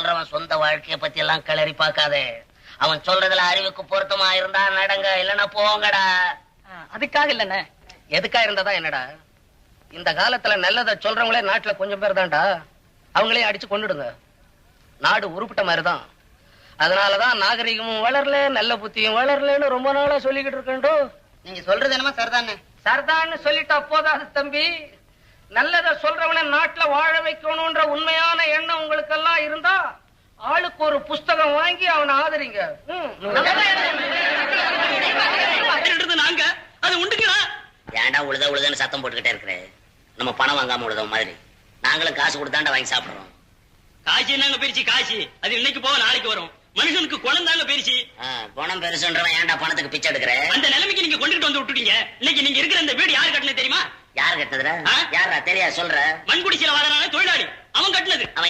சொல்றவன் சொந்த வாழ்க்கைய பத்தி எல்லாம் கிளறி பார்க்காதே. அவன் சொல்றதுல அறிவுக்கு பொருத்தமா இருந்தா நடங்க இல்லன்னா போங்கடா. அதுக்காக இல்லண்ணே. எதுக்கா இருந்ததா என்னடா? இந்த காலத்துல நல்லதை சொல்றவங்களே நாட்டுல கொஞ்சம் பேர் தான்டா. அவங்களே அடிச்சு கொண்டுடுங்க நாடு உருப்பிட்ட மாதிரிதான். அதனாலதான் நாகரிகமும் வளரல நல்ல புத்தியும் வளரலன்னு ரொம்ப நாளா சொல்லிக்கிட்டு இருக்கேன்டோ. நீங்க சொல்றது என்னமா சரிதானே சர்தான்னு சொல்லிட்டா போதாது தம்பி. நல்லத சொல்றவன நாட்டுல வாழ வைக்கணும்ன்ற உண்மையான எண்ணம் உங்களுக்கு எல்லாம் இருந்தா ஆளுக்கு ஒரு புஸ்தகம் வாங்கி அவனை ஆதரிங்க. நாங்க. அது உண்டுங்களா ஏன்டா உழுத உழுதன்னு சத்தம் போட்டுக்கிட்டே இருக்கிற? நம்ம பணம் வாங்காம உழுத மாதிரி. நாங்களும் காசு கொடுத்தாண்டா வாங்கி சாப்பிடுறோம். காசி என்னங்க பெருச்சு காசி? அது இன்னைக்கு போக நாளைக்கு வரும். மனுஷனுக்கு குணம் தாங்க பெருச்சு. ஆ, பணம் பெருசுன்றவன் ஏன்டா பணத்துக்கு பிச்சை எடுக்கிற? அந்த நிலைமைக்கு நீங்க கொண்டுட்டு வந்து விட்டுட்டீங்க. இன்னைக்கு நீங்க இருக்கிற இந்த வீடு யாரு கட்டினது தெரியுமா? யார் கட்டுறதுடா ஆ? யாரா தெரியா சொல்ற? மண்குடிச்சில வாழறான தொழிலாளி. அவன் கட்டினது. அவன்